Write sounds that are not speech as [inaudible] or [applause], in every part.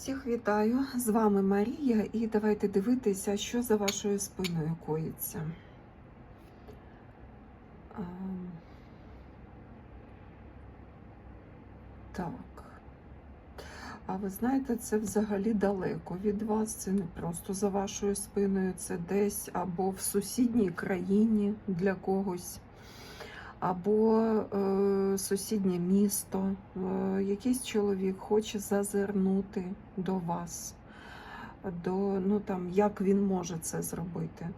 Всіх вітаю! З вами Марія, і давайте дивитися, що за вашою спиною коїться. Ам, Так. А ви знаєте, це взагалі далеко від вас. Це не просто за вашою спиною, це десь або в сусідній країні для когось, або е, сусіднє місто. Е, якийсь чоловік хоче зазирнути до вас, до, ну, там, як він може це зробити.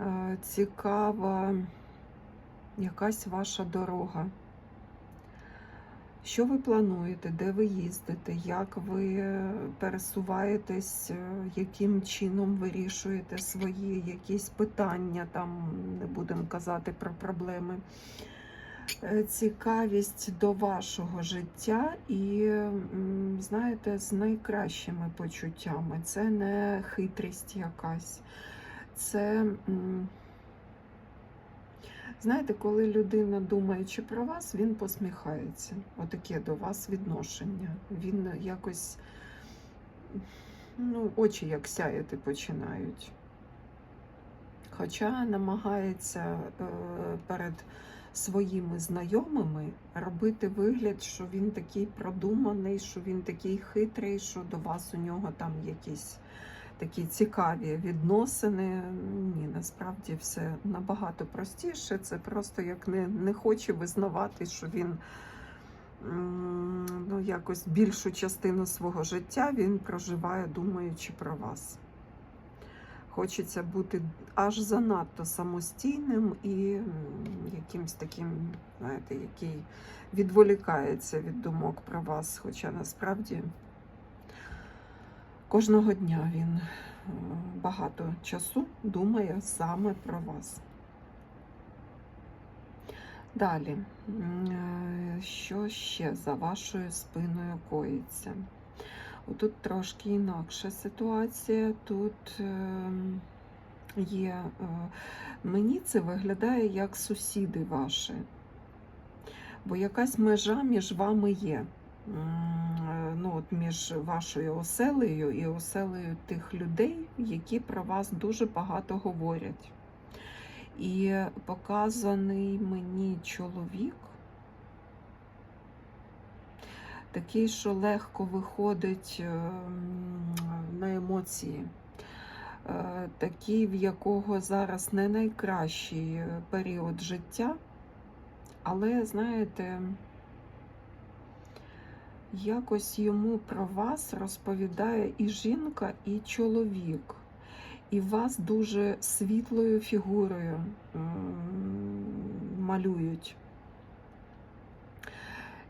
Е, цікава якась ваша дорога. Що ви плануєте, де ви їздите, як ви пересуваєтесь, е, яким чином вирішуєте свої якісь питання, там не будемо казати про проблеми. Е, Цікавість до вашого життя і, знаєте, з найкращими почуттями. Це не хитрість якась. Це. Знаєте, коли людина думаючи про вас, він посміхається. Отаке до вас відношення. Він якось ну, очі як сяяти починають. Хоча намагається е, перед своїми знайомими робити вигляд, що він такий продуманий, що він такий хитрий, що до вас у нього там якісь такі цікаві відносини. Ні, насправді все набагато простіше. Це просто як не, не хоче визнавати, що він ну, якось більшу частину свого життя він проживає, думаючи про вас. Хочеться бути аж занадто самостійним і якимсь таким, знаєте, який відволікається від думок про вас. Хоча насправді кожного дня він е, багато часу думає саме про вас. Далі, е, що ще за вашою спиною коїться? Тут трошки інакша ситуація. Тут е, є, е, мені це виглядає як сусіди ваші, бо якась межа між вами є. Е, Ну, от між вашою оселею і оселею тих людей, які про вас дуже багато говорять. І показаний мені чоловік, такий, що легко виходить е, на емоції, Е, такий, в якого зараз не найкращий період життя, але, знаєте, якось йому про вас розповідає і жінка, і чоловік. І вас дуже світлою фігурою малюють.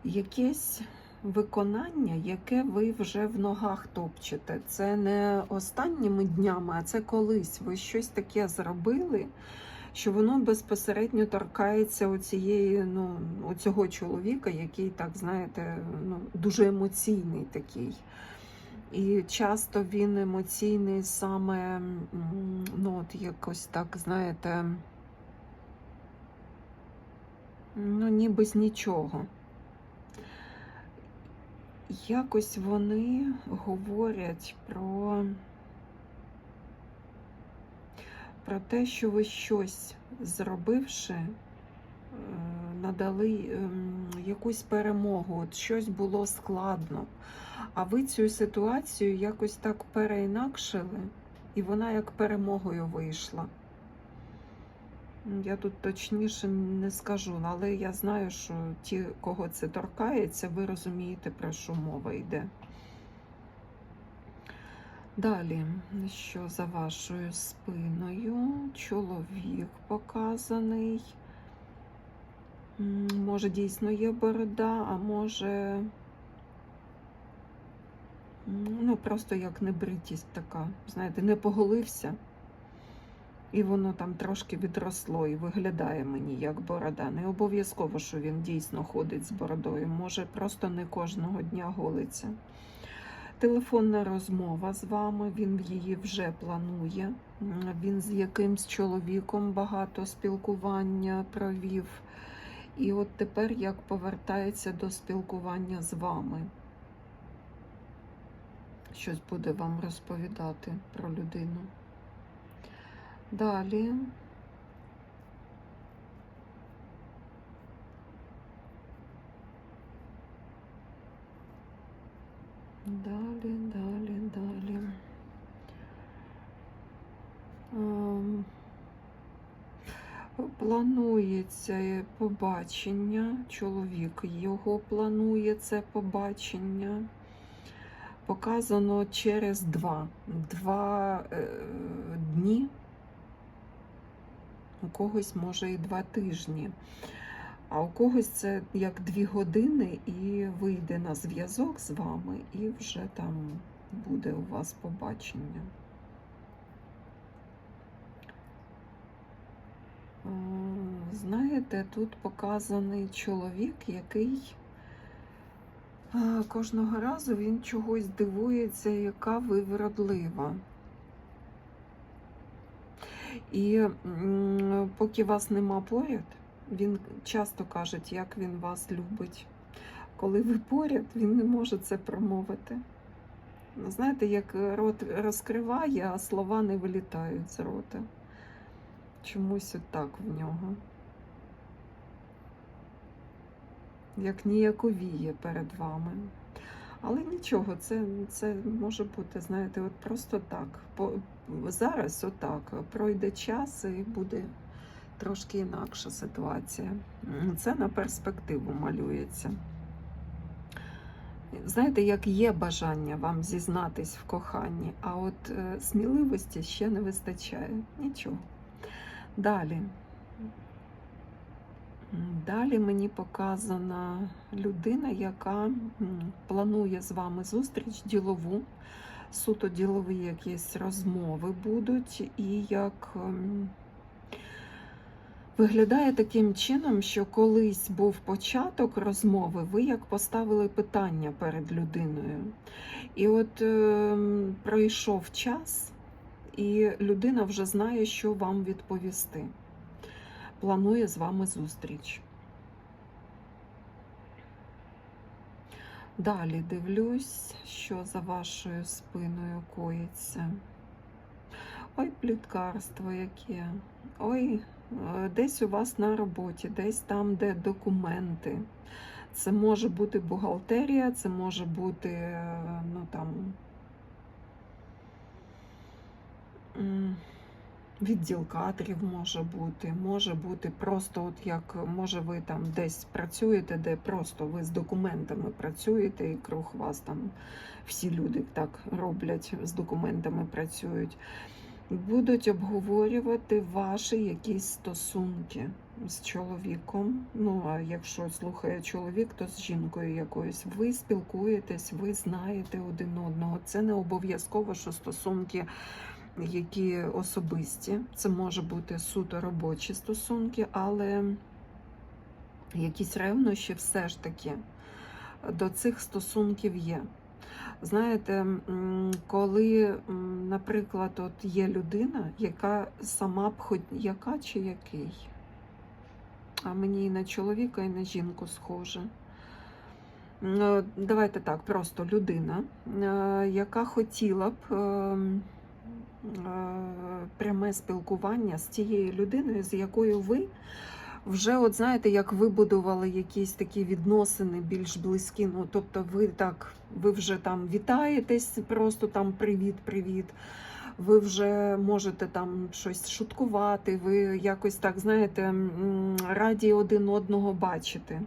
Якесь виконання, яке ви вже в ногах топчете. Це не останніми днями, а це колись. Ви щось таке зробили, що воно безпосередньо торкається оцієї, ну, оцього чоловіка, який, так знаєте, ну, дуже емоційний такий. І часто він емоційний саме, ну, от якось так, знаєте, ну, ніби з нічого. Якось вони говорять про, про те, що ви щось зробивши, е, надали ем, якусь перемогу, от щось було складно. А ви цю ситуацію якось так переінакшили, і вона як перемогою вийшла. Я тут точніше не скажу, але я знаю, що ті, кого це торкається, ви розумієте, про що мова йде. Далі, що за вашою спиною? Чоловік показаний. Може, дійсно є борода, а може, ну, просто як небритість така. Знаєте, не поголився. І воно там трошки відросло і виглядає мені як борода. Не обов'язково, що він дійсно ходить з бородою. Може, просто не кожного дня голиться. Телефонна розмова з вами, він її вже планує. Він з якимсь чоловіком багато спілкування провів. І от тепер як повертається до спілкування з вами. щось буде вам розповідати про людину. Далі далі, далі. Ем, Планується побачення. Чоловік його планує це побачення. Показано через два. Два е, дні. У когось може і два тижні. А у когось це як дві години і вийде на зв'язок з вами, і вже там буде у вас побачення. Знаєте, тут показаний чоловік, який кожного разу він чогось дивується, яка ви вродлива. І поки вас нема поряд, він часто каже, як він вас любить. Коли ви поряд, він не може це промовити. Ну, Знаєте, як рот розкриває, а слова не вилітають з рота. Чомусь отак в нього. Як ніяковіє перед вами. Але нічого, це, це може бути, знаєте, от просто так. По, зараз отак. Пройде час і буде трошки інакша ситуація. Це на перспективу малюється. Знаєте, як є бажання вам зізнатись в коханні, а от е, сміливості ще не вистачає. Нічого. Далі. Далі мені показана людина, яка планує з вами зустріч ділову, суто ділові якісь розмови будуть, і як ем, виглядає таким чином, що колись був початок розмови, ви як поставили питання перед людиною. І от ем, пройшов час, і людина вже знає, що вам відповісти. Планує з вами зустріч. Далі дивлюсь, що за вашою спиною коїться. Ой, пліткарство яке. Ой, е, десь у вас на роботі, десь там, де документи. Це може бути бухгалтерія, це може бути, е, ну там. Відділ кадрів може бути, може бути просто, от як може ви там десь працюєте, де просто ви з документами працюєте, і круг вас там всі люди так роблять, з документами працюють. Будуть обговорювати ваші якісь стосунки з чоловіком. Ну, а якщо слухає чоловік, то з жінкою якоюсь. Ви спілкуєтесь, ви знаєте один одного. Це не обов'язково, що стосунки які особисті. Це може бути суто робочі стосунки, але якісь ревнощі все ж таки до цих стосунків є. Знаєте, коли, наприклад, от є людина, яка сама б хоч яка чи який, а мені і на чоловіка, і на жінку схоже. Е, Давайте так, просто людина, е, яка хотіла б ем, пряме спілкування з тією людиною, з якою ви вже, от знаєте, як вибудували якісь такі відносини більш близькі. Ну, тобто, ви так, ви вже там вітаєтесь, просто там привіт-привіт. Ви вже можете там щось шуткувати, ви якось так, знаєте, раді один одного бачити.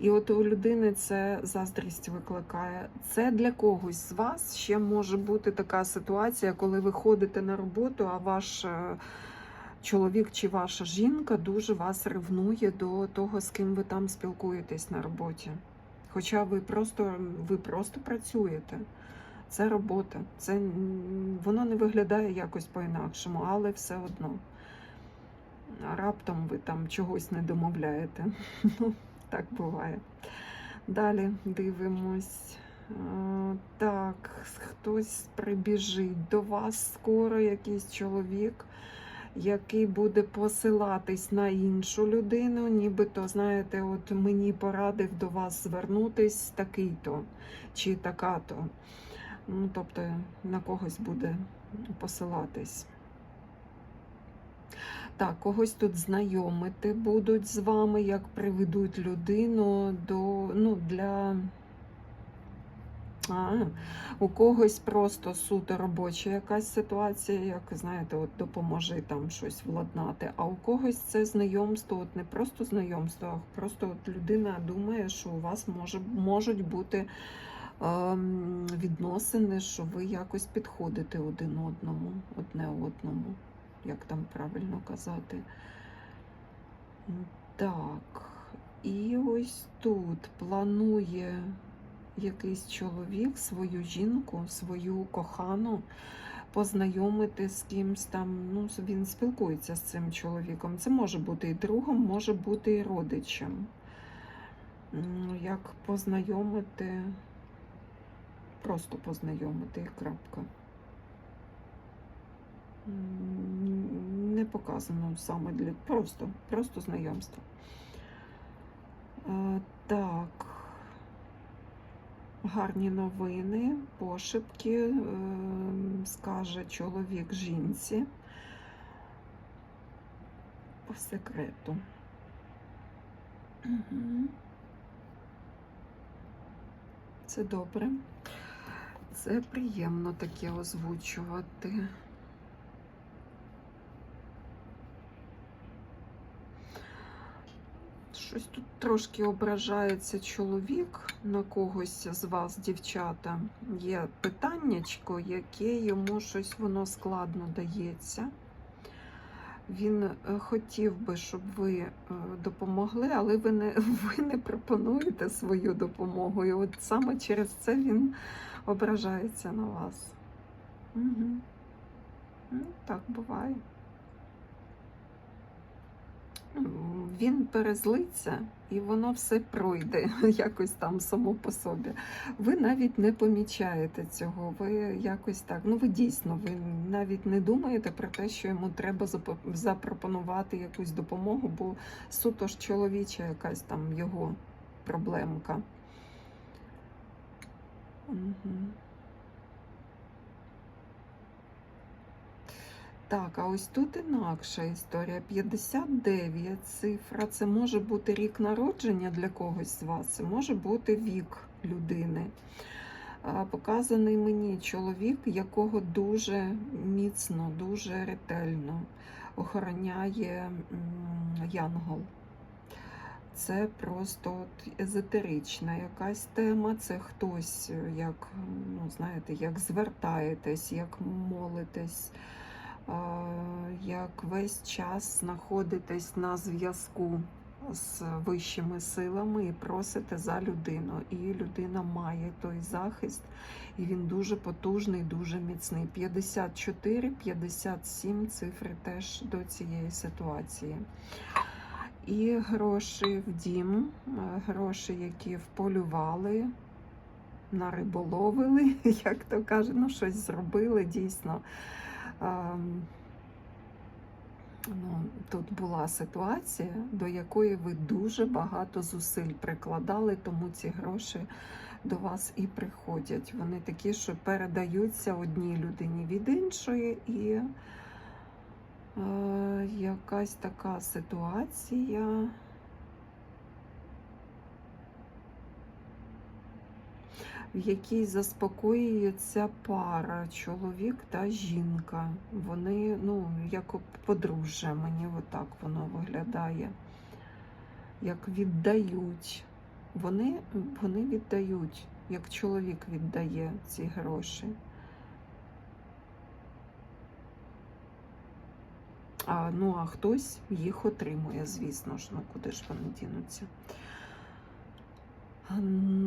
І от у людини це заздрість викликає. Це для когось з вас ще може бути така ситуація, коли ви ходите на роботу, а ваш е, чоловік чи ваша жінка дуже вас ревнує до того, з ким ви там спілкуєтесь на роботі. Хоча ви просто, ви просто працюєте. Це робота. Це воно не виглядає якось по-інакшому, але все одно. Раптом ви там чогось не домовляєте. [laughs] Ну, так буває. Далі дивимось. Так, хтось прибіжить до вас скоро, якийсь чоловік, який буде посилатись на іншу людину, нібито, знаєте, от мені порадив до вас звернутись такий-то чи така-то. Ну, тобто на когось буде посилатись. Так, когось тут знайомити будуть з вами, як приведуть людину до, ну, для. А, у когось просто суто робоча якась ситуація, як знаєте, от допоможи там щось владнати. А у когось це знайомство, от не просто знайомство, а просто от людина думає, що у вас може, можуть бути відносини, що ви якось підходите один одному, одне одному, як там правильно казати. Так, і ось тут планує якийсь чоловік свою жінку, свою кохану познайомити з кимсь там. Ну, він спілкується з цим чоловіком. Це може бути і другом, може бути і родичем. Як познайомити, просто познайомити і крапка. Не показано саме для просто, просто знайомство. Е, Так. Гарні новини, пошепки, ем, скаже чоловік жінці по секрету. Це добре. Це приємно таке озвучувати. Щось тут трошки ображається чоловік на когось з вас, дівчата. Є питаннячко, яке йому щось воно складно дається. Він е, хотів би, щоб ви е, допомогли, але ви не, [laughs] ви не пропонуєте свою допомогу. І от саме через це він ображається на вас. Угу. Ну, так буває. Він перезлиться і воно все пройде [laughs] якось там само по собі. Ви навіть не помічаєте цього. Ви якось так. Ну ви дійсно, ви навіть не думаєте про те, що йому треба запропонувати якусь допомогу, бо суто ж чоловіча якась там його проблемка. Так, а ось тут інакша історія. 59 цифра. Це може бути рік народження для когось з вас, це може бути вік людини. Показаний мені чоловік, якого дуже міцно, дуже ретельно охороняє янгол. Це просто от езотерична якась тема. Це хтось, е, як, ну, знаєте, як звертаєтесь, як молитесь як весь час знаходитесь на зв'язку з вищими силами і просите за людину. І людина має той захист, і він дуже потужний, дуже міцний. 54, 57 цифри теж до цієї ситуації. І гроші в дім, е, гроші, які вполювали, нариболовили, [laughs] як то кажуть, ну щось зробили дійсно. Ем, Ну, тут була ситуація, до якої ви дуже багато зусиль прикладали, тому ці гроші до вас і приходять. Вони такі, що передаються одній людині від іншої, і якась така ситуація. в якій заспокоюється пара, чоловік та жінка. Вони, ну, як подружжя, мені отак воно виглядає. Як віддають. Вони, Вони віддають, як чоловік віддає ці гроші. А, Ну, а хтось їх отримує, звісно ж, ну куди ж вони дінуться.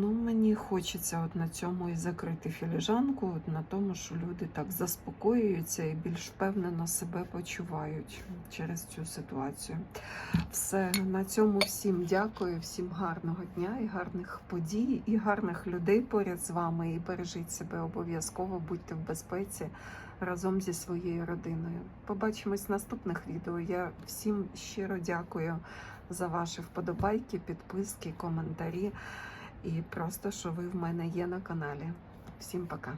Ну, мені хочеться от на цьому і закрити філіжанку, от на тому, що люди так заспокоюються і більш впевнено себе почувають через цю ситуацію. Все, на цьому всім дякую, всім гарного дня і гарних подій, і гарних людей поряд з вами. І бережіть себе обов'язково, будьте в безпеці разом зі своєю родиною. Побачимось в наступних відео. Я всім щиро дякую за ваші вподобайки, підписки, коментарі. І просто, що ви в мене є на каналі. Всім пока!